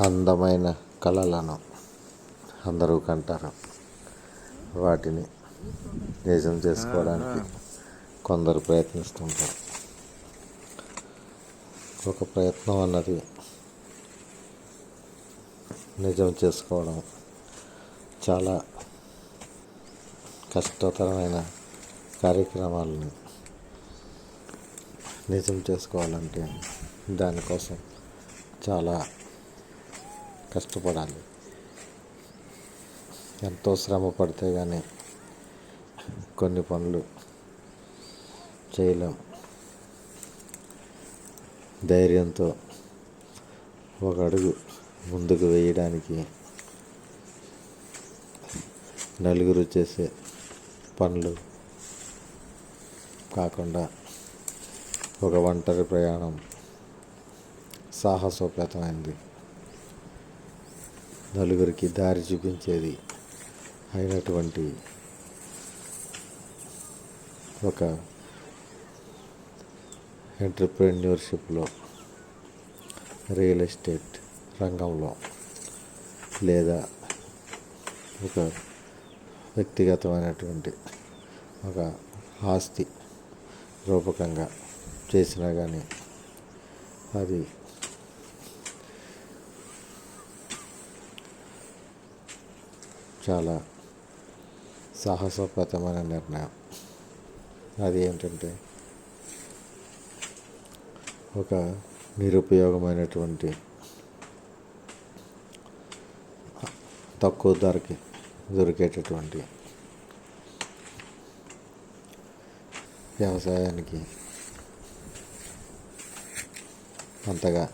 అందమైన కళలను అందరూ కంటారు. వాటిని నిజం చేసుకోవడానికి కొందరు ప్రయత్నిస్తుంటారు. ఒక ప్రయత్నం అన్నది నిజం చేసుకోవడం చాలా కష్టతరమైన కార్యక్రమాలని నిజం చేసుకోవాలంటే దానికోసం చాలా కష్టపడాలి. ఎంతో శ్రమ పడితే కానీ కొన్ని పనులు చేయలేం. ధైర్యంతో ఒక అడుగు ముందుకు వేయడానికి నలుగురు చేసే పనులు కాకుండా ఒక ఒంటరి ప్రయాణం సాహసోపేతమైంది. నలుగురికి దారి చూపించేది అయినటువంటి ఒక ఎంటర్ప్రెన్యూర్షిప్లో రియల్ ఎస్టేట్ రంగంలో లేదా ఒక వ్యక్తిగతమైనటువంటి ఒక ఆస్తి రూపకంగా చేసినా కానీ అది చాలా సాహసోపేతమైన నిర్ణయం. అది ఏంటంటే ఒక నిరుపయోగమైనటువంటి తక్కువ ధరకి దొరికేటటువంటి వ్యవసాయానికి అంతగా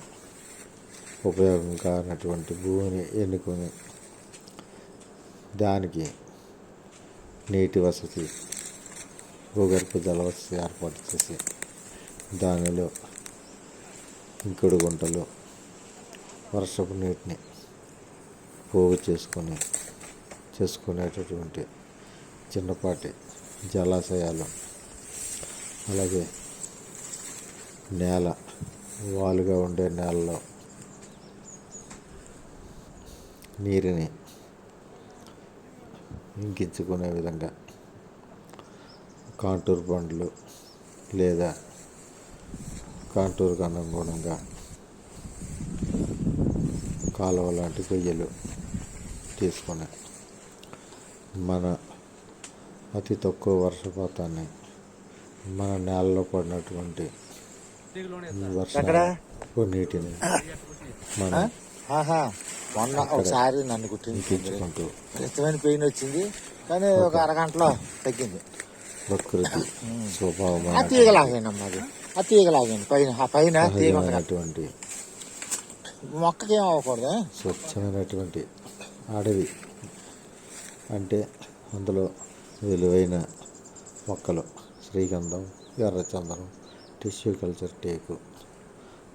ఉపయోగం కానటువంటి భూమిని ఎన్నుకొని దానికి నీటి వసతి భూగర్భ జల వసతి ఏర్పాటు చేసి దానిలో ఇంకుడు గుంటలు వర్షపు నీటిని పోగు చేసుకొని చేసుకునేటటువంటి చిన్నపాటి జలాశయాలు అలాగే నేల వాలుగా ఉండే నేలలో నీరుని ఇంకించుకునే విధంగా కాంటూర్ బండ్లు లేదా కాంటూర్కి అనుగుణంగా కాలువ లాంటి గొయ్యలు తీసుకొని మన అతి తక్కువ వర్షపాతాన్ని మన నేలలో పడినటువంటి ఈ వర్షపు నీటిని మనం ఆహా. మొన్న ఒకసారి నన్ను కుట్టింది ఇంకించుకుంటూ ఇష్టమైన పెయిన్ వచ్చింది కానీ ఒక అరగంటలో తగ్గింది. ప్రకృతి ఆ స్వభావమైన తీగలాగాను అది. ఆ తీగలాగాను పైన ఆ పైన తీగ ఉంది కదా. సహజమైనటువంటి మొక్కకి ఏం అవ్వకూడదు స్వచ్ఛమైనటువంటి అడవి అంటే అందులో విలువైన మొక్కలు శ్రీగంధం ఎర్రచందనం టిష్యూ కల్చర్ టేకు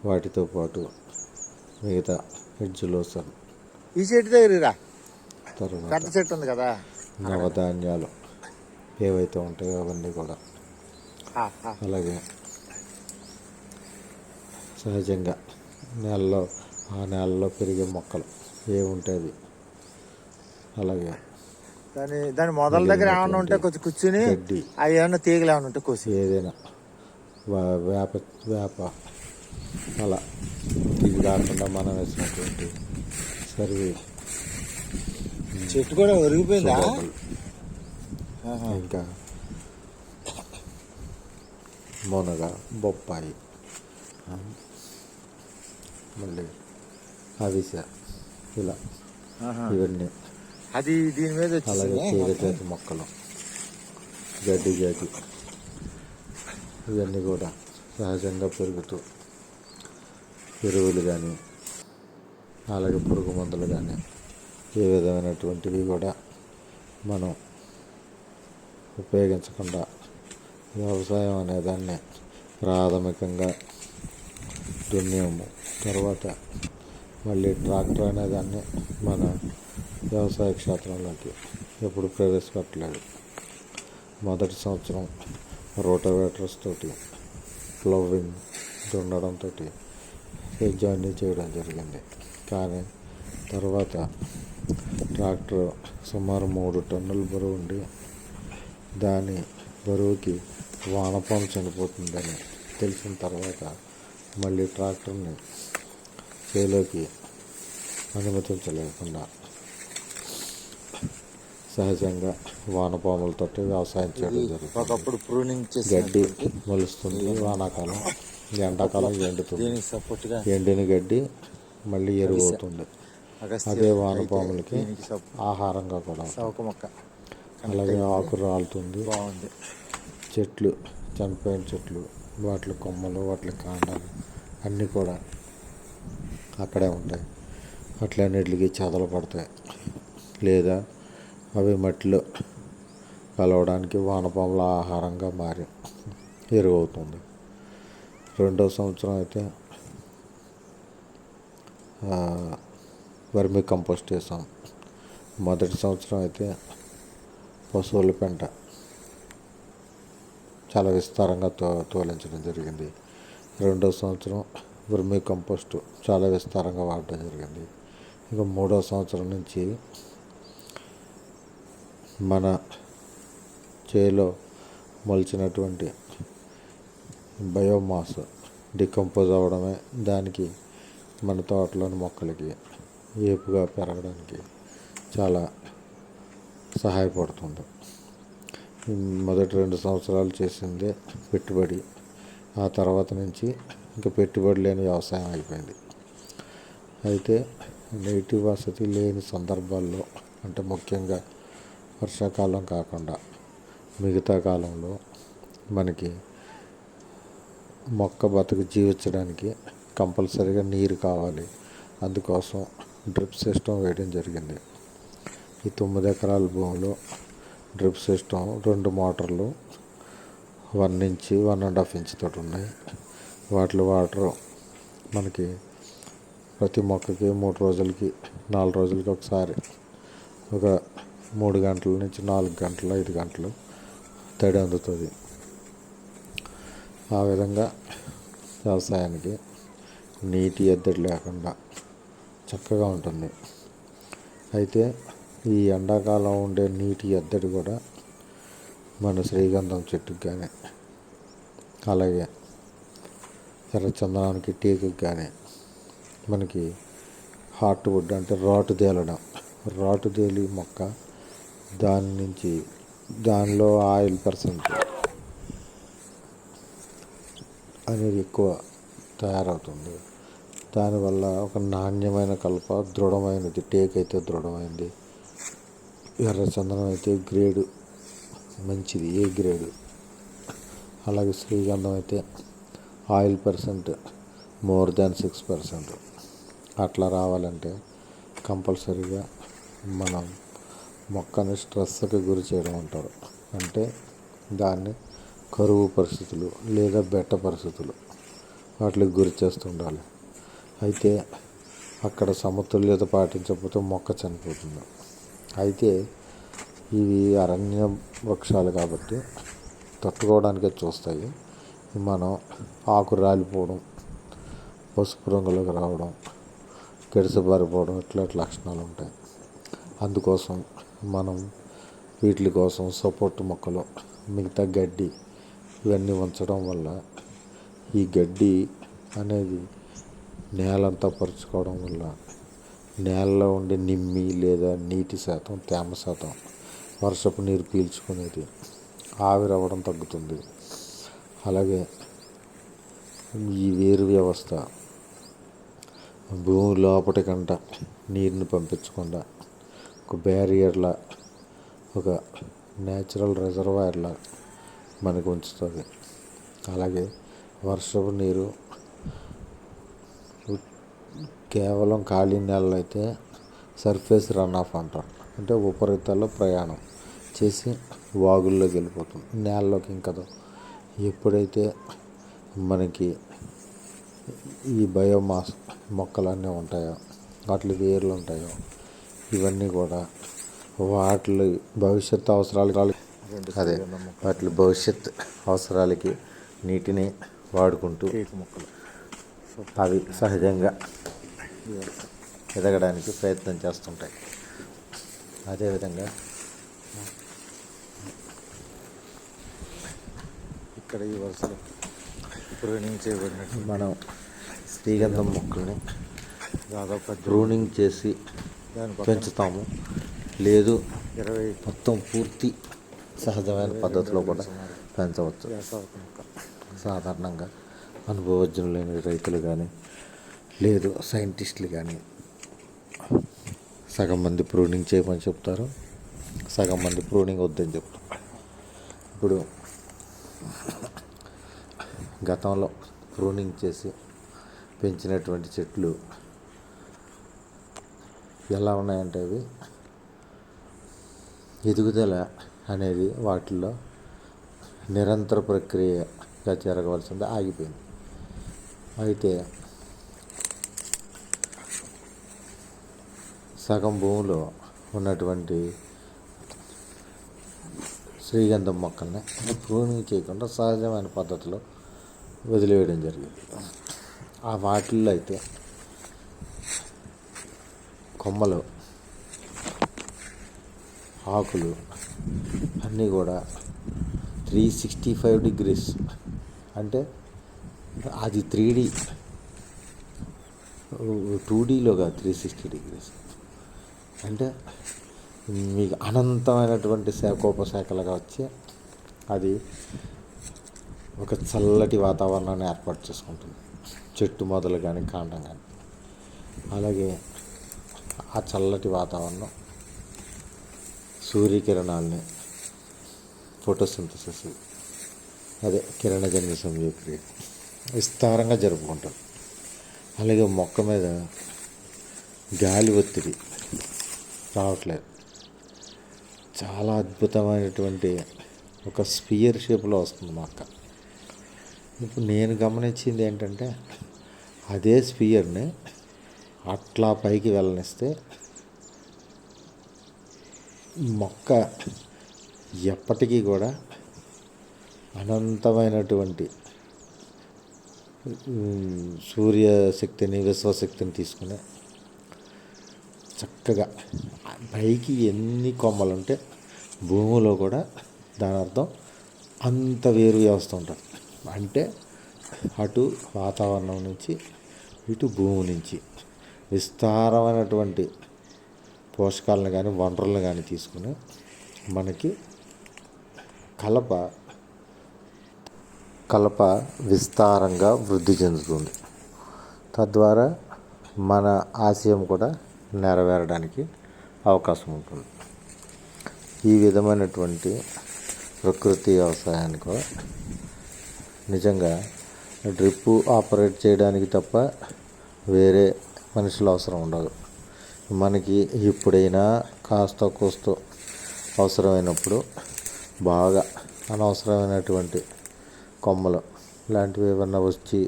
వాటితో పాటు మిగతా హెడ్జులోసన్ ఈ చెట్టు దగ్గర తర్వాత. పెద్ద చెట్టు ఉంది కదా. నవధాన్యాలు ఏవైతే ఉంటాయో అవన్నీ కూడా. అలాగే సహజంగా నేలలో ఆ నేలలో పెరిగే మొక్కలు ఏముంటుంది అలాగే దాని దాని మొదల దగ్గర ఏమన్నా ఉంటే కొంచెం కూర్చుని అవి ఏమన్నా తీగలు ఏమన్నా ఉంటే కోసి. ఏదైనా వేప వేప అలా. ఇది కాకుండా మనం వేసినటువంటి సర్వీ. చెట్టు కూడా ఒరిగిపోయిందా. ఇంకా మునగ బొప్పాయి మళ్ళీ అవిసె ఇలా. ఇవన్నీ. అది దీని మీద అలాగే వచ్చింది తీగ జాతి మొక్కలు గడ్డి జాతి ఇవన్నీ కూడా సహజంగా పెరుగుతూ ఎరువులు కానీ అలాగే పురుగు మందులు కానీ ఏ విధమైనటువంటివి కూడా మనం ఉపయోగించకుండా వ్యవసాయం అనేదాన్ని ప్రాథమికంగా దున్నేము. తర్వాత మళ్ళీ ట్రాక్టర్ అనేదాన్ని మన వ్యవసాయ క్షేత్రంలోకి ఎప్పుడు ప్రవేశపెట్టలేదు. మొదటి సంవత్సరం రోటోవేటర్స్ తోటి ప్లవింగ్ దున్నడంతో సేద్యాన్ని చేయడం జరిగింది. కానీ తర్వాత ట్రాక్టర్ సుమారు మూడు టన్నుల బరువు ఉండి దాని బరువుకి వానపాము చనిపోతుందని తెలిసిన తర్వాత మళ్ళీ ట్రాక్టర్ని చేలోకి అనుమతించలేకుండా సహజంగా వానపాములతో వ్యవసాయం చేయడం జరుగుతుంది. ఒకప్పుడు ప్రూనింగ్ గడ్డి మొలుస్తుంది. వానాకాలం ఎండాకాలం ఎండుతుంది. ఎండిన గడ్డి మళ్ళీ ఎరువు అవుతుంది. అదే వానపాములకి ఆహారంగా కూడా మొక్క. అలాగే ఆకు రాలుతుంది. బాగుంది. చెట్లు చనిపోయిన చెట్లు వాటి కొమ్మలు వాటి కాండాలు అన్నీ కూడా అక్కడే ఉంటాయి. అట్లన్నిటికి చెదలు పడతాయి. లేదా అవి మట్టిలో కలవడానికి వానపాముల ఆహారంగా మారి ఎరువు అవుతుంది. రెండో సంవత్సరం అయితే వర్మి కంపోస్ట్ వేసాం మొదటి సంవత్సరం అయితే పశువుల పెంట చాలా విస్తారంగా తో తోలించడం జరిగింది. రెండో సంవత్సరం వర్మీ కంపోస్ట్ చాలా విస్తారంగా వాడటం జరిగింది. ఇక మూడో సంవత్సరం నుంచి మన చేలో మొలిచినటువంటి బయోమాస్ డికంపోజ్ అవ్వడమే దానికి మన తోటలోని మొక్కలకి ఏపుగా పెరగడానికి చాలా సహాయపడుతుంది. మొదటి రెండు సంవత్సరాలు చేసిందే పెట్టుబడి. ఆ తర్వాత నుంచి ఇంకా పెట్టుబడి లేని వ్యవసాయం అయిపోయింది. అయితే నీటి వసతి లేని సందర్భాల్లో అంటే ముఖ్యంగా వర్షాకాలం కాకుండా మిగతా కాలంలో మనకి మొక్క బతుకు జీవించడానికి కంపల్సరీగా నీరు కావాలి. అందుకోసం డ్రిప్ సిస్టమ్ వేయడం జరిగింది. ఈ తొమ్మిది ఎకరాల భూమిలో డ్రిప్ సిస్టమ్ రెండు మోటార్లు one inch one and half inch తోటి ఉన్నాయి. వాటిలో వాటర్ మనకి ప్రతి మొక్కకి మూడు రోజులకి నాలుగు రోజులకి ఒకసారి ఒక మూడు గంటల నుంచి నాలుగు గంటలు ఐదు గంటలు తడి అందుతుంది. ఆ విధంగా వ్యవసాయానికి నీటి ఎద్దడి లేకుండా చక్కగా ఉంటుంది. అయితే ఈ ఎండాకాలం ఉండే నీటి ఎద్దడి కూడా మన శ్రీగంధం చెట్టుకు కానీ అలాగే ఎర్రచందనానికి టీకి కానీ మనకి హార్ట్ వుడ్ అంటే రాటు తేలడం. రాటు తేలి మొక్క దాని నుంచి దానిలో ఆయిల్ పర్సెంట్ అనేది ఎక్కువ తయారవుతుంది. దానివల్ల ఒక నాణ్యమైన కలప దృఢమైనది టేక్ అయితే దృఢమైంది. ఎర్ర చందనం అయితే గ్రేడు మంచిది ఏ గ్రేడు? అలాగే శ్రీగంధం అయితే oil percent more than six percent. అట్లా రావాలంటే కంపల్సరీగా మనం మొక్కని స్ట్రెస్కి గురి చేయడం అంటారు. అంటే దాన్ని కరువు పరిస్థితులు లేదా బెట్ట పరిస్థితులు వాటికి గురి చేస్తుండాలి అయితే అక్కడ సమతుల్యత పాటించకపోతే మొక్క చనిపోతుంది. అయితే ఇవి అరణ్య వృక్షాలు కాబట్టి తట్టుకోవడానికే చూస్తాయి. మనం ఆకు రాలిపోవడం పసుపు రంగులోకి రావడం గడిసబారిపోవడం ఇట్లాంటి లక్షణాలు ఉంటాయి. అందుకోసం మనం వీటి కోసం సపోర్ట్ మొక్కలు మిగతా గడ్డి ఇవన్నీ ఉంచడం వల్ల ఈ గడ్డి అనేది నేలంతా పరుచుకోవడం వల్ల నేలలో ఉండే నిమ్మి లేదా నీటి శాతం తేమ శాతం వర్షపు నీరు పీల్చుకునేది ఆవిరవ్వడం తగ్గుతుంది. అలాగే ఈ వేరు వ్యవస్థ భూమి లోపటి కంట నీరుని పంపించకుండా ఒక బ్యారియర్లా ఒక న్యాచురల్ రిజర్వాయర్లా మనకు ఉంచుతుంది. అలాగే వర్షపు నీరు కేవలం ఖాళీ నేలలో అయితే సర్ఫేస్ రన్ ఆఫ్ అంటారు. అంటే ఉపరితల ప్రయాణం చేసి వాగుల్లోకి వెళ్ళిపోతుంది. నేలలోకి ఇంకదు ఎప్పుడైతే మనకి ఈ బయోమాస్ మొక్కలన్నీ ఉంటాయో వాటి వేర్లు ఉంటాయో ఇవన్నీ కూడా వాటి భవిష్యత్తు అవసరాలకి అదే వాటి భవిష్యత్ అవసరాలకి నీటిని వాడుకుంటూ మొక్కలు. అవి సహజంగా ఎదగడానికి ప్రయత్నం చేస్తుంటాయి. అదేవిధంగా ఇక్కడ ఈ వరుసలో ప్రూనింగ్ చేయబడినట్టు మనం శ్రీగంధం మొక్కల్ని దాదాపు ప్రూనింగ్ చేసి దాని పక్కన పెంచుతాము. లేదు ఇరవై మొత్తం పూర్తి సహజమైన పద్ధతిలో కూడా పెంచవచ్చు. సాధారణంగా అనుభవజ్ఞులు లేని రైతులు కానీ లేదు సైంటిస్టులు కానీ సగం మంది ప్రూనింగ్ చేయమని చెప్తారు సగం మంది ప్రూనింగ్ వద్దని చెప్తారు. ఇప్పుడు గతంలో ప్రూనింగ్ చేసి పెంచినటువంటి చెట్లు ఎలా ఉన్నాయంటే అవి ఎదుగుదల అనేది వాటిల్లో నిరంతర ప్రక్రియగా జరగవలసింది ఆగిపోయింది. అయితే సగం భూమిలో ఉన్నటువంటి శ్రీగంధం మొక్కల్ని ప్రూనింగ్ చేయకుండా సహజమైన పద్ధతిలో వదిలివేయడం జరిగింది. ఆ వాటిల్లో అయితే కొమ్మలు ఆకులు అన్నీ కూడా త్రీ సిక్స్టీ ఫైవ్ డిగ్రీస్ అంటే అది త్రీ డీ టూ డీలో కాదు త్రీ సిక్స్టీ డిగ్రీస్ అంటే మీకు అనంతమైనటువంటి కోపశాఖలుగా వచ్చి అది ఒక చల్లటి వాతావరణాన్ని ఏర్పాటు చేసుకుంటుంది. చెట్టు మొదలు కానీ కాండం కానీ అలాగే ఆ చల్లటి వాతావరణం సూర్యకిరణాలని ఫోటోసింథసిస్ అదే కిరణజన్య సంయోక్రియ విస్తారంగా జరుపుకుంటారు. అలాగే మొక్క మీద గాలి ఒత్తిడి రావట్లేదు. చాలా అద్భుతమైనటువంటి ఒక స్పియర్ షేప్లో వస్తుంది మొక్క. ఇప్పుడు నేను గమనించింది ఏంటంటే అదే స్పియర్ని అట్లా పైకి వెళ్ళనిస్తే మొక్క ఎప్పటికీ కూడా అనంతమైనటువంటి సూర్యశక్తిని విశ్వశక్తిని తీసుకుని చక్కగా పైకి ఎన్ని కొమ్మలు ఉంటే భూమిలో కూడా దాని అర్థం అంత వేరు వ్యవస్థ ఉంటుంది. అంటే అటు వాతావరణం నుంచి ఇటు భూమి నుంచి విస్తారమైనటువంటి పోషకాలను కానీ వనరులను కానీ తీసుకుని మనకి కలప కలప విస్తారంగా వృద్ధి చెందుతుంది. తద్వారా మన ఆశయం కూడా నెరవేరడానికి అవకాశం ఉంటుంది. ఈ విధమైనటువంటి ప్రకృతి వ్యవసాయానికి నిజంగా డ్రిప్పు ఆపరేట్ చేయడానికి తప్ప వేరే మనుషులు అవసరం ఉండదు. మనకి ఎప్పుడైనా కాస్త కోస్తో అవసరమైనప్పుడు బాగా అనవసరమైనటువంటి కొమ్మలు లాంటివి ఏమన్నా వచ్చి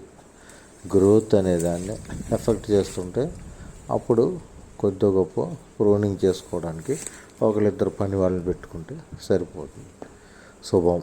గ్రోత్ అనే దాన్ని ఎఫెక్ట్ చేస్తుంటే అప్పుడు కొద్ది గొప్ప ప్రూనింగ్ చేసుకోవడానికి ఒకరిద్దరు పని వాళ్ళని పెట్టుకుంటే సరిపోతుంది. శుభం.